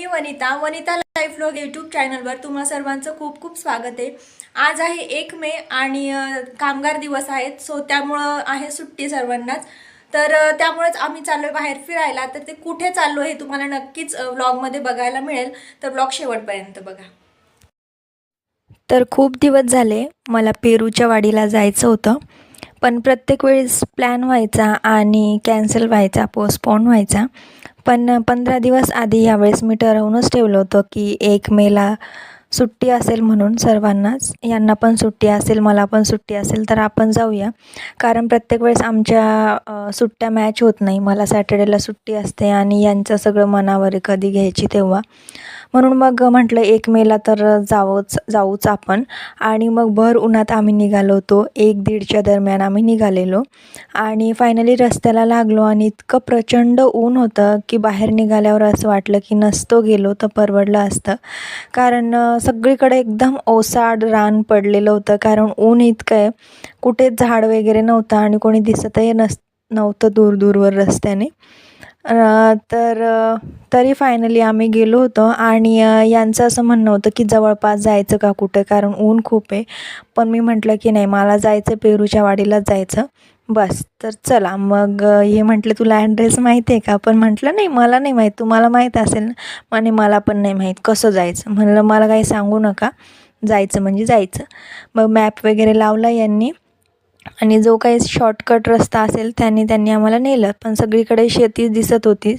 मी Vanita Vanita life log YouTube चॅनलवर तुम्हा सर्वांचं खूप खूप स्वागत आहे. आज आहे एक मे आणि कामगार दिवस आहेत सो त्यामुळं आहे सुट्टी सर्वांनाच. तर त्यामुळेच आम्ही चाललो आहे बाहेर फिरायला तर ते कुठे चाललो हे तुम्हाला नक्कीच व्लॉगमध्ये बघायला मिळेल. तर व्लॉग शेवटपर्यंत बघा. तर खूप दिवस झाले मला पेरूच्या वाडीला जायचं होतं पण प्रत्येक वेळेस प्लॅन व्हायचा आणि कॅन्सल व्हायचा पोस्टपोन व्हायचा. पण पंधरा दिवस आधी यावेळेस मी ठरवूनच ठेवलं होतं की एक मेला सुट्टी असेल म्हणून सर्वांनाच. यांना पण सुट्टी असेल मला पण सुट्टी असेल तर आपण जाऊया. कारण प्रत्येक वेळेस आमच्या सुट्ट्या मॅच होत नाही. मला सॅटर्डेला सुट्टी असते आणि यांचं सगळं मनावर कधी घ्यायची तेव्हा. म्हणून मग म्हटलं एक मेला तर जावंच जाऊच आपण. आणि मग भर उन्हात आम्ही निघालो होतो. एक दीडच्या दरम्यान आम्ही निघालेलो. आणि फायनली रस्त्याला लागलो आणि इतकं प्रचंड ऊन होतं की बाहेर निघाल्यावर असं वाटलं की नसतो गेलो तर परवडलं असतं. कारण सगळीकडे एकदम ओसाड रान पडलेलं होतं. कारण ऊन इतकं आहे. कुठेच झाड वगैरे नव्हतं आणि कोणी दिसतही नस नव्हतं दूर दूरवर रस्त्याने. तर तरी फायनली आम्ही गेलो होतो आणि यांचं असं म्हणणं होतं की जवळपास जायचं का कुठं? कारण ऊन खूप आहे. पण मी म्हटलं की नाही मला जायचं पेरूच्या वाडीलाच जायचं. बस तर चला. मग हे म्हटलं तुला ॲड्रेस माहिती आहे का? पण म्हटलं नाही मला नाही माहीत. तुम्हाला माहीत असेल ना? म्हणे मला पण नाही माहीत. कसं जायचं? म्हणलं मला काही सांगू नका. जायचं म्हणजे जायचं. मग मॅप वगैरे लावला यांनी. आणि जो काही शॉर्टकट रस्ता असेल त्यांनी त्यांनी आम्हाला नेलं. पण सगळीकडे शेती दिसत होती.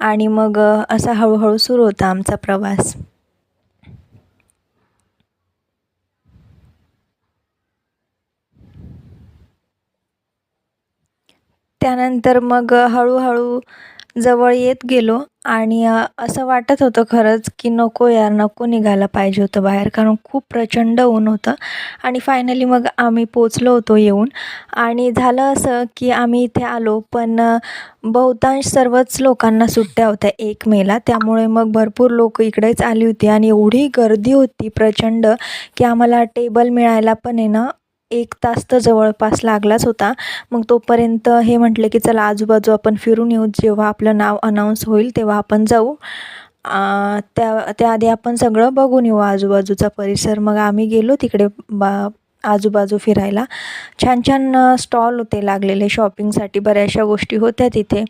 आणि मग असा हळूहळू सुरू होता आमचा प्रवास. त्यानंतर मग हळूहळू जवळ येत गेलो. आणि असं वाटत होतं खरंच की नको यार नको निघायला पाहिजे होतं बाहेर कारण खूप प्रचंड ऊन होतं. आणि फायनली मग आम्ही पोचलो होतो येऊन. आणि झालं असं की आम्ही इथे आलो पण बहुतांश सर्वच लोकांना सुट्ट्या होत्या एक मेला. त्यामुळे मग भरपूर लोक इकडेच आली होती आणि एवढी गर्दी होती प्रचंड की आम्हाला टेबल मिळायला पण आहे ना एक तास तर जवळपास लागलाच होता. मग तोपर्यंत हे म्हटले की चला आजूबाजू आपण फिरून येऊ. जेव्हा आपलं नाव अनाऊन्स होईल तेव्हा आपण जाऊ. त्या त्याआधी आपण सगळं बघून येऊ आजूबाजूचा परिसर. मग आम्ही गेलो तिकडे बा आजूबाजू फिरायला. छान छान स्टॉल होते लागलेले शॉपिंगसाठी बऱ्याचशा गोष्टी होत्या तिथे.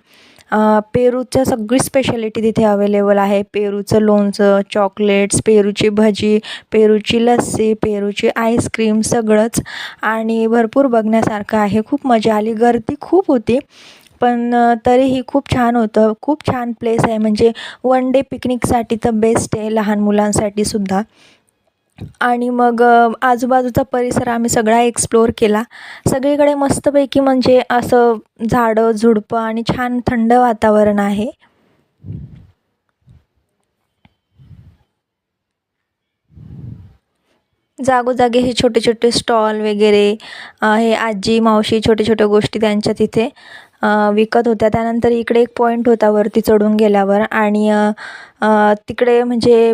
पेरूच्या पेरूचं सगळी स्पेशालिटी तिथे अवेलेबल आहे. पेरूचं लोणचं चॉकलेट्स पेरूची भजी पेरूची लस्सी पेरूची आईस्क्रीम सगळंच. आणि भरपूर बघण्यासारखं आहे. खूप मजा आली. गर्दी खूप होती. पण तरीही खूप छान होतं. खूप छान प्लेस आहे. म्हणजे वन डे पिकनिकसाठी तर बेस्ट आहे. लहान मुलांसाठी सुद्धा. आणि मग आजूबाजूचा परिसर आम्ही सगळा एक्सप्लोअर केला. सगळीकडे मस्तपैकी म्हणजे असं झाडं झुडपं आणि छान थंड वातावरण आहे. जागोजागी हे छोटे छोटे स्टॉल वगैरे हे आजी मावशी छोट्या छोट्या गोष्टी त्यांच्या तिथे विकत होत्या. त्यानंतर इकडे एक पॉईंट होता वरती चढून गेल्यावर आणि तिकडे म्हणजे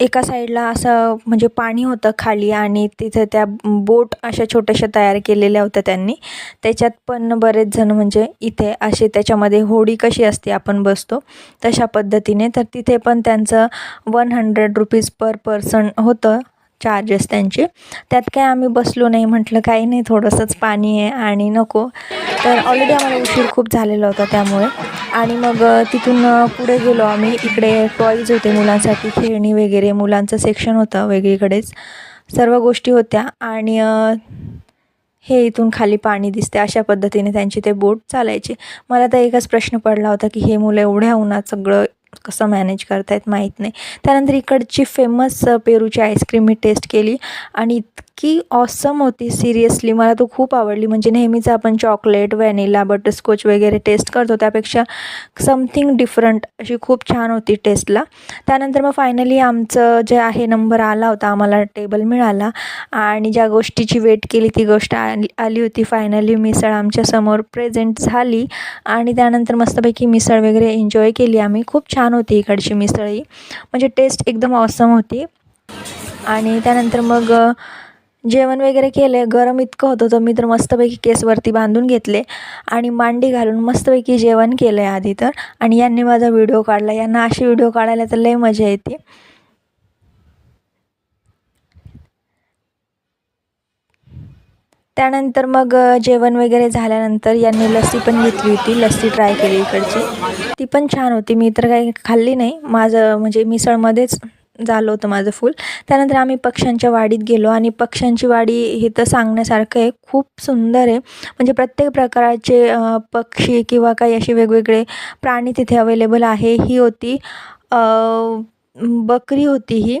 एका साईडला असं म्हणजे पाणी होतं खाली आणि तिथे त्या बोट अशा छोट्याशा तयार केलेल्या होत्या त्यांनी. त्याच्यात पण बरेच जण म्हणजे इथे असे त्याच्यामध्ये होडी कशी असते आपण बसतो तशा पद्धतीने. तर तिथे पण त्यांचं one hundred rupees per person होतं चार्जेस त्यांचे. त्यात काय आम्ही बसलो नाही म्हटलं काही नाही थोडंसंच पाणी आहे आणि नको. तर ऑलरेडी आम्हाला उशीर खूप झालेला होता त्यामुळे. आणि मग तिथून पुढे गेलो आम्ही. इकडे टॉईज होते मुलांसाठी खेळणी वगैरे मुलांचं सेक्शन होतं वेगळीकडेच. सर्व गोष्टी होत्या आणि हे इथून खाली पाणी दिसते. अशा पद्धतीने त्यांची ते बोट चालायचे. मला तर एकच प्रश्न पडला होता की हे मुलं एवढ्या उन्हात सगळं कसं मॅनेज करतायत माहीत नाही. त्यानंतर इकडची फेमस पेरूची आईस्क्रीम मी टेस्ट केली आणि इतकी ऑसम होती सिरियसली मला तो खूप आवडली. म्हणजे नेहमीच आपण चॉकलेट व्हॅनिला बटरस्कॉच वगैरे टेस्ट करतो. त्यापेक्षा समथिंग डिफरंट अशी खूप छान होती टेस्टला त्यानंतर मग फायनली आमचं जे आहे नंबर आला होता. आम्हाला टेबल मिळाला. आणि ज्या गोष्टीची वेट केली ती गोष्ट आली आली होती. फायनली मिसळ आमच्यासमोर प्रेझेंट झाली. आणि त्यानंतर मस्तपैकी मिसळ वगैरे एन्जॉय केली आम्ही. खूप छान होती इकडची मिसळही. म्हणजे टेस्ट एकदम ऑसम होती. आणि त्यानंतर मग जेवण वगैरे केले गरम इतकं होतं तर मी तर मस्तपैकी केसवरती बांधून घेतले आणि मांडी घालून मस्तपैकी जेवण केलं आहे आधी तर. आणि यांनी माझा व्हिडिओ काढला. यांना अशी व्हिडिओ काढायला तर लय मजा येते. त्यानंतर मग जेवण वगैरे झाल्यानंतर यांनी लस्सी पण घेतली होती. लस्सी ट्राय केली इकडची. ती पण छान होती. मी तर काही खाल्ली नाही. माझं म्हणजे मिसळमध्येच झालं होतं माझं फुल. त्यानंतर आम्ही पक्ष्यांच्या वाडीत गेलो आणि पक्ष्यांची वाडी हे तर सांगण्यासारखं आहे खूप सुंदर आहे. म्हणजे प्रत्येक प्रकारचे पक्षी किंवा काही असे वेगवेगळे प्राणी तिथे अवेलेबल आहे. ही होती बकरी होती ही.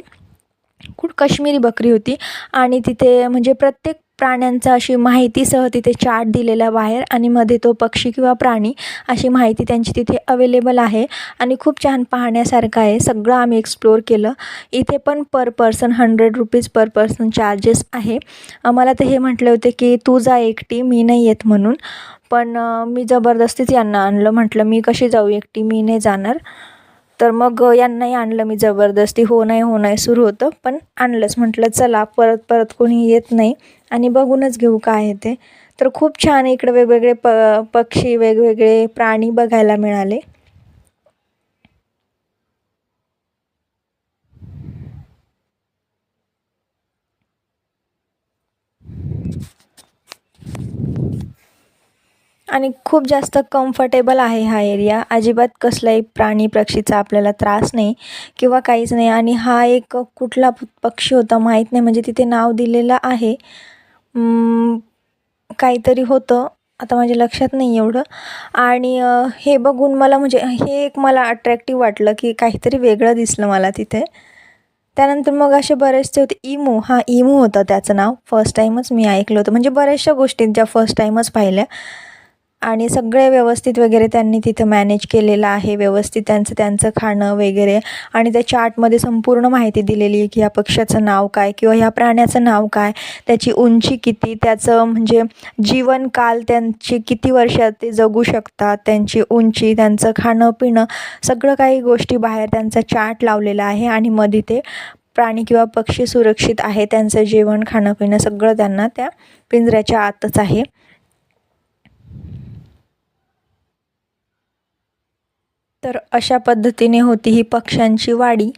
खूप काश्मीरी बकरी होती. आणि तिथे म्हणजे प्रत्येक प्राण्यांचा अशी माहितीसह तिथे चार्ट दिलेला बाहेर आणि मध्ये तो पक्षी किंवा प्राणी अशी माहिती त्यांची तिथे अवेलेबल आहे. आणि खूप छान पाहण्यासारखं आहे. सगळं आम्ही एक्सप्लोअर केलं. इथे पण per person hundred rupees per person charges आहे. मला तर हे म्हटले होते की तू जा एकटी मी नाही येत म्हणून. पण मी जबरदस्तीच यांना आणलं. म्हटलं मी कशी जाऊ एकटी? मी नाही जाणार. तर मग यांनाही आणलं मी जबरदस्ती. हो नाही हो नाही सुरू होतं. पण आणलंच. म्हटलं चला परत परत कोणी येत नाही. आणि बघूनच घेऊ काय आहे ते. तर खूप छान इकडे वेगवेगळे प पक्षी वेगवेगळे प्राणी बघायला मिळाले. आणि खूप जास्त कम्फर्टेबल आहे हा एरिया अजिबात कसलाही प्राणी पक्षीचा आपल्याला त्रास नाही किंवा काहीच नाही. आणि हा एक कुठला पक्षी होता माहीत नाही. म्हणजे तिथे नाव दिलेलं आहे. काहीतरी होतं. आता माझ्या लक्षात नाही एवढं. आणि हे बघून मला म्हणजे हे एक मला अट्रॅक्टिव्ह वाटलं की काहीतरी वेगळं दिसलं मला तिथे. त्यानंतर मग असे बरेचसे होते. इमू हा इमू होतं त्याचं नाव. फर्स्ट टाईमच मी ऐकलं होतं. म्हणजे बऱ्याचशा गोष्टी ज्या फर्स्ट टाईमच पाहिल्या. आणि सगळे व्यवस्थित वगैरे त्यांनी तिथं मॅनेज केलेलं आहे. व्यवस्थित त्यांचं त्यांचं खाणं वगैरे. आणि त्या चार्टमध्ये संपूर्ण माहिती दिलेली आहे की ह्या पक्ष्याचं नाव काय किंवा ह्या प्राण्याचं नाव काय त्याची उंची किती त्याचं म्हणजे जीवनकाल त्यांची किती वर्षात ते जगू शकतात त्यांची उंची त्यांचं खाणं पिणं सगळं काही गोष्टी बाहेर त्यांचा चार्ट लावलेला आहे. आणि मध्ये ते प्राणी किंवा पक्षी सुरक्षित आहे. त्यांचं जेवण खाणं पिणं सगळं त्यांना त्या पिंजऱ्याच्या आतच आहे. तर अशा पद्धतीने होती ही पक्ष्यांची वाडी.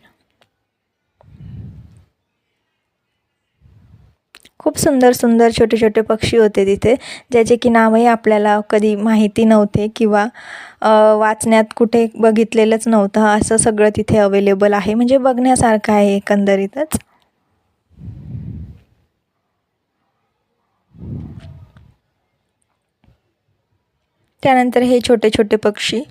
खूप सुंदर सुंदर छोटे छोटे पक्षी होते तिथे ज्याचे की नावही आपल्याला कधी माहिती नव्हते किंवा वाचण्यात कुठे बघितलेलंच नव्हतं. असं सगळं तिथे अवेलेबल आहे. म्हणजे बघण्यासारखं आहे एकंदरीतच. त्यानंतर हे छोटे छोटे पक्षी.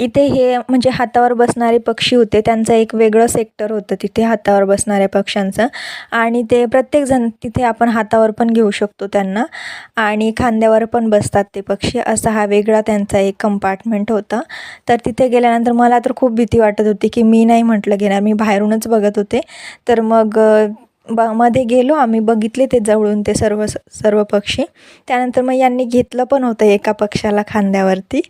इथे हे म्हणजे हातावर बसणारे पक्षी होते त्यांचं एक वेगळं सेक्टर होतं तिथे हातावर बसणाऱ्या पक्ष्यांचं. आणि ते प्रत्येकजण तिथे आपण हातावर पण घेऊ शकतो त्यांना. आणि खांद्यावर पण बसतात ते पक्षी. असा हा वेगळा त्यांचा एक कंपार्टमेंट होता. तर तिथे गेल्यानंतर मला तर खूप भीती वाटत होती की मी नाही म्हटलं घेणार मी बाहेरूनच बघत होते. तर मग ब मध्ये गेलो आम्ही बघितले ते जवळून ते सर्व सर्व पक्षी. त्यानंतर मग यांनी घेतलं पण होतं एका पक्षाला खांद्यावरती.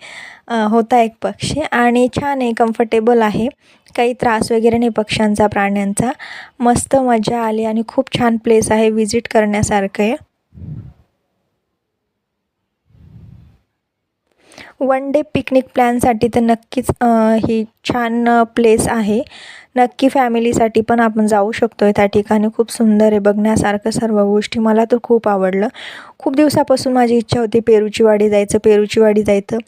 होता एक पक्षी आणि छान आहे कम्फर्टेबल आहे. काही त्रास वगैरे नाही पक्ष्यांचा प्राण्यांचा. मस्त मजा आली आणि खूप छान प्लेस आहे विजिट करण्यासारखं आहे. वन डे पिकनिक प्लॅनसाठी तर नक्कीच ही छान प्लेस आहे. नक्की फॅमिलीसाठी पण आपण जाऊ शकतो आहे त्या ठिकाणी. खूप सुंदर आहे. बघण्यासारखं सर्व गोष्टी. मला तर खूप आवडलं. खूप दिवसापासून माझी इच्छा होती पेरूची वाडी जायचं पेरूची वाडी जायचं.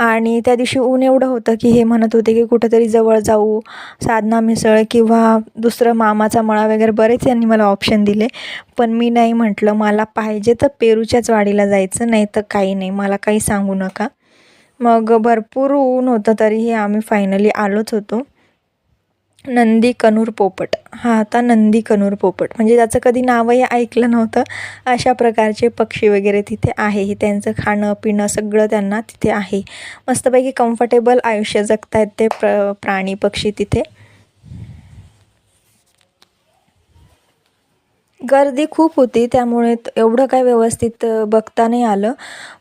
आणि त्या दिवशी ऊन एवढं होतं की हे म्हणत होते की कुठंतरी जवळ जाऊ साधना मिसळ किंवा दुसरं मामाचा मळा वगैरे बरेच यांनी मला ऑप्शन दिले. पण मी नाही म्हटलं मला पाहिजे तर पेरूच्याच वाडीला जायचं नाही तर काही नाही. मला काही सांगू नका. मग भरपूर ऊन होतं तरीही आम्ही फायनली आलोच होतो. नंदी कनूर पोपट. हा आता नंदी कनूर पोपट. म्हणजे त्याचं कधी नावही ऐकलं नव्हतं. अशा प्रकारचे पक्षी वगैरे तिथे आहे. त्यांचं खाणं पिणं सगळं त्यांना तिथे आहे. मस्तपैकी कम्फर्टेबल आयुष्य जगतायत ते प्र प्राणी पक्षी तिथे. गर्दी खूप होती त्यामुळे एवढं काय व्यवस्थित बघता नाही आलं.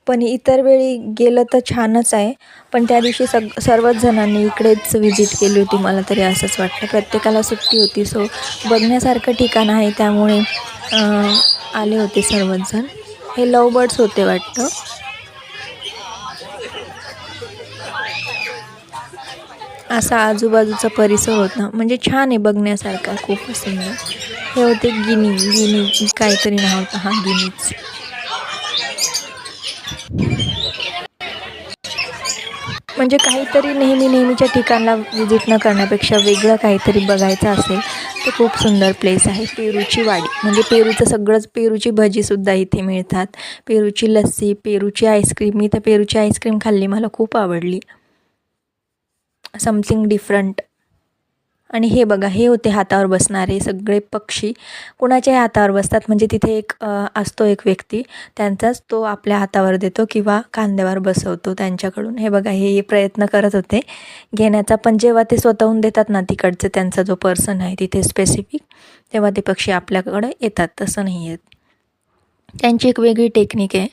पण इतर वेळी गेलं तर छानच आहे. पण त्या दिवशी सग सर्वच जणांनी इकडेच व्हिजिट केली होती मला तरी असंच वाटतं. प्रत्येकाला सुट्टी होती सो बघण्यासारखं ठिकाण आहे त्यामुळे आले होते सर्वच जण. हे लव बर्ड्स होते वाटतं. असा आजूबाजूचा परिसर होता. म्हणजे छान आहे बघण्यासारखा खूप सुंदर. हे होते गिनी गिनी काहीतरी नाव होतं. हा गिनीच. म्हणजे काहीतरी नेहमी नेहमीच्या ठिकाणाला व्हिजिट न करण्यापेक्षा वेगळं काहीतरी बघायचं असेल तर खूप सुंदर प्लेस आहे पेरूची वाडी म्हणजे पेरूचं सगळंच पेरूची भजीसुद्धा इथे मिळतात. पेरूची लस्सी पेरूची आईस्क्रीम मी तर पेरूची आईस्क्रीम खाल्ली मला खूप आवडली. समथिंग डिफरंट आणि हे बघा हे होते हातावर बसणारे सगळे पक्षी. कुणाच्याही हातावर बसतात म्हणजे तिथे एक असतो एक व्यक्ती त्यांचाच तो आपल्या हातावर देतो किंवा कांद्यावर बसवतो त्यांच्याकडून. हे बघा हे हे प्रयत्न करत होते घेण्याचा पण जेव्हा ते स्वतःहून देतात ना तिकडचं त्यांचा जो पर्सन आहे तिथे स्पेसिफिक तेव्हा ते पक्षी आपल्याकडे येतात तसं नाही येत. त्यांची एक वेगळी टेक्निक आहे.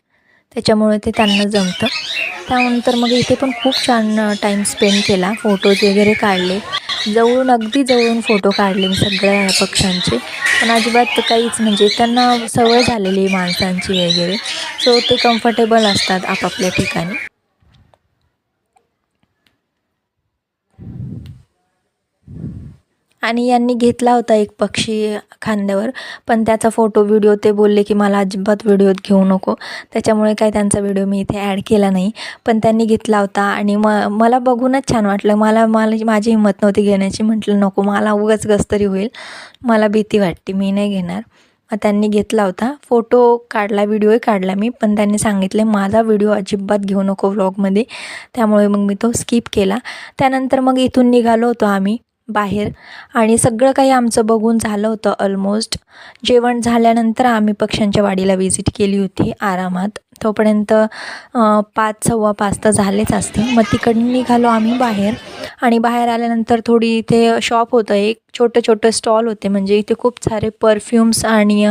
त्याच्यामुळे ते त्यांना जमतं. त्यानंतर मग इथे पण खूप छान टाईम स्पेंड केला. फोटोज वगैरे काढले. जवळून अगदी जवळून फोटो काढले मी सगळ्या पक्ष्यांचे. पण अजिबात काहीच म्हणजे त्यांना सवय झालेली आहे माणसांची वगैरे. सो ते कम्फर्टेबल असतात आपापल्या ठिकाणी. आणि यांनी घेतला होता एक पक्षी खांद्यावर. पण त्याचा फोटो व्हिडिओ ते बोलले की मला अजिबात व्हिडिओत घेऊ नको. त्याच्यामुळे काय त्यांचा व्हिडिओ मी इथे ॲड केला नाही. पण त्यांनी घेतला होता आणि म मला बघूनच छान वाटलं. मला मला माझी हिंमत नव्हती घेण्याची. म्हटलं नको मला उगाच गस तरी होईल. मला भीती वाटते मी नाही घेणार. मग त्यांनी घेतला होता. फोटो काढला व्हिडिओही काढला मी. पण त्यांनी सांगितले माझा व्हिडिओ अजिबात घेऊ नको व्लॉगमध्ये. त्यामुळे मग मी तो स्किप केला. त्यानंतर मग इथून निघालो होतो आम्ही. बाहेर. आणि सगळं काही आमचं बघून झालं होतं ऑलमोस्ट जेवण झाल्यानंतर आम्ही पक्ष्यांच्या वाडीला व्हिजिट केली होती आरामात. तोपर्यंत पाच सव्वा पाच तर झालेच असतील. मग तिकडून निघालो आम्ही बाहेर. आणि बाहेर आल्यानंतर थोडी इथे शॉप होतं. एक छोटं छोटं स्टॉल होते. म्हणजे इथे खूप सारे परफ्युम्स आणि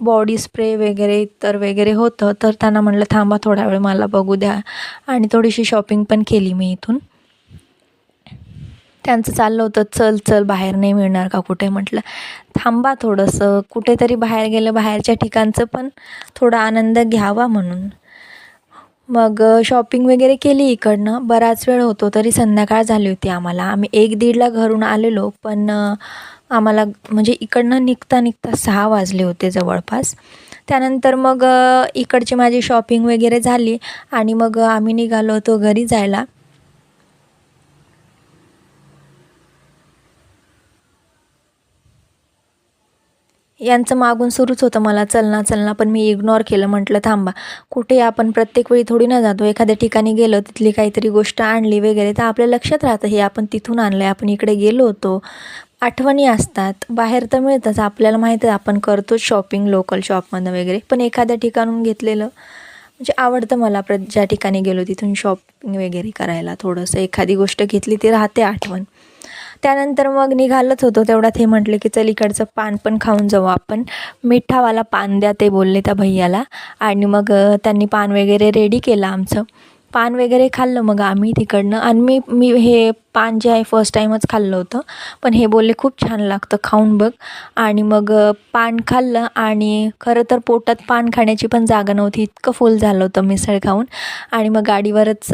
बॉडी स्प्रे वगैरे इतर वगैरे होतं. तर त्यांना म्हटलं थांबा थोडा वेळ मला बघू द्या. आणि थोडीशी शॉपिंग पण केली मी इथून. त्यांचं चाललं होतं चल चल बाहेर नाही मिळणार का कुठे? म्हटलं थांबा थोडंसं कुठेतरी बाहेर गेलं बाहेरच्या ठिकाणचं पण थोडा आनंद घ्यावा म्हणून. मग शॉपिंग वगैरे केली इकडनं. बराच वेळ होतो तरी संध्याकाळ झाली होती आम्हाला. आम्ही एक दीडला घरून आलेलो पण आम्हाला म्हणजे इकडनं निघता निघता सहा वाजले होते जवळपास. त्यानंतर मग इकडची माझी शॉपिंग वगैरे झाली आणि मग आम्ही निघालो होतो घरी जायला. यांचं मागून सुरूच होतं मला चलना चलना पण मी इग्नोर केलं. म्हटलं थांबा कुठे आपण प्रत्येक वेळी थोडी ना जातो? एखाद्या ठिकाणी गेलो तिथली काहीतरी गोष्ट आणली वगैरे तर आपल्या लक्षात राहतं हे आपण तिथून आणलं आहे आपण इकडे गेलो होतो. आठवणी असतात बाहेर तर मिळतंच. आपल्याला माहीत आहे आपण करतोच शॉपिंग लोकल शॉपमधनं वगैरे पण एखाद्या ठिकाणून घेतलेलं म्हणजे आवडतं मला प्र ज्या ठिकाणी गेलो तिथून शॉपिंग वगैरे करायला थोडंसं. एखादी गोष्ट घेतली ती राहते आठवण. त्यानंतर मग निघालच होतो. तेवढ्यात हे म्हटले की चल इकडचं पान पण खाऊन जाऊ आपण. मिठावाला पान द्या ते बोलले त्या भैयाला. आणि मग त्यांनी पान वगैरे रेडी केलं आमचं. पान वगैरे खाल्लं मग आम्ही तिकडनं. आणि मी मी हे पान जे आहे फर्स्ट टाईमच खाल्लं होतं. पण हे बोलले खूप छान लागतं खाऊन बघ. आणि मग पान खाल्लं आणि खरं तर पोटात पान खाण्याची पण जागा नव्हती. इतकं फुल झालं होतं मिसळ खाऊन. आणि मग गाडीवरच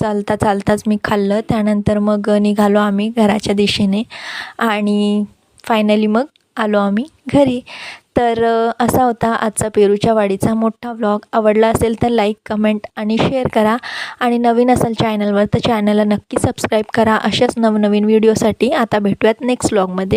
चालता चालताच मी खाल्लं. त्यानंतर मग निघालो आम्ही घराच्या दिशेने. आणि फायनली मग आलो आम्ही घरी. तर असा होता आजचा पेरूच्या वाडीचा मोठा व्लॉग आवडला असेल तर लाईक कमेंट आणि शेअर करा. आणि नवीन असेल चॅनलवर तर चॅनलला नक्की सबस्क्राईब करा. अशाच नवनवीन व्हिडिओसाठी आता भेटूयात नेक्स्ट व्लॉगमध्ये